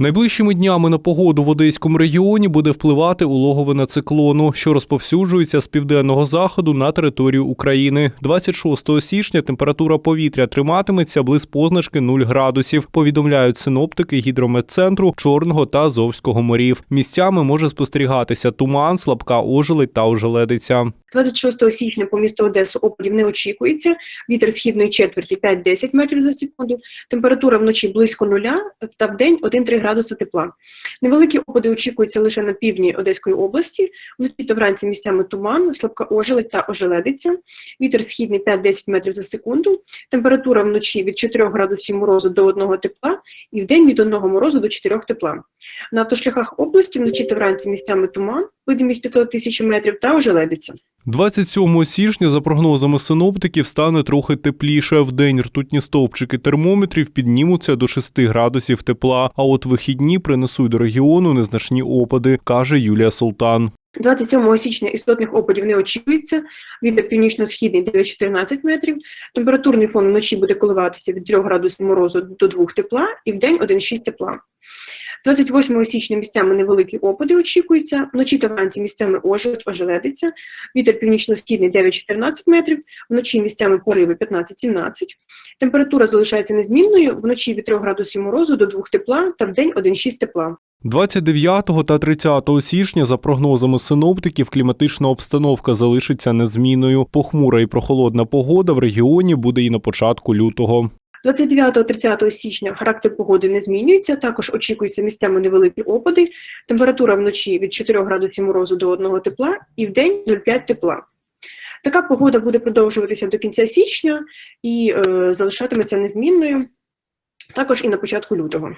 Найближчими днями на погоду в Одеському регіоні буде впливати улоговина циклону, що розповсюджується з південного заходу на територію України. 26 січня температура повітря триматиметься близь позначки 0 градусів. Повідомляють синоптики гідрометцентру Чорного та Азовського морів. Місцями може спостерігатися туман, слабка ожеледь та ожеледиця. 26 січня по місту Одесу опадів не очікується. Вітер східної четверті 5-10 метрів за секунду. Температура вночі близько нуля та в день 1-3 градуси тепла. Невеликі опади очікуються лише на півдні Одеської області. Вночі та вранці місцями туман, слабка ожеледь та ожеледиця. Вітер східний 5-10 метрів за секунду. Температура вночі від 4 градусів морозу до 1 тепла і в день від 1 морозу до 4 тепла. На автошляхах області вночі та вранці місцями туман, видимість 500 тисяч метрів та ожеледиця. 27 січня, за прогнозами синоптиків, стане трохи тепліше. В день ртутні стовпчики термометрів піднімуться до 6 градусів тепла. А от вихідні принесуть до регіону незначні опади, каже Юлія Султан. 27 січня істотних опадів не очікується. Вітер північно-східний 9-14 метрів. Температурний фон вночі буде коливатися від 3 градусів морозу до 2 тепла і в день 1,6 тепла. 28 січня місцями невеликі опади очікуються. Вночі та вранці місцями ожеледь, ожеледиться. Вітер північно-східний 9-14 метрів. Вночі місцями пориви 15-17. Температура залишається незмінною. Вночі від 3 градусів морозу до 2 тепла та в день 1,6 тепла. 29 та 30 січня, за прогнозами синоптиків, кліматична обстановка залишиться незмінною. Похмура і прохолодна погода в регіоні буде і на початку лютого. 29-30 січня характер погоди не змінюється. Також очікуються місцями невеликі опади. Температура вночі від 4 градусів морозу до 1 тепла і в день 0,5 тепла. Така погода буде продовжуватися до кінця січня і е, залишатиметься незмінною також і на початку лютого.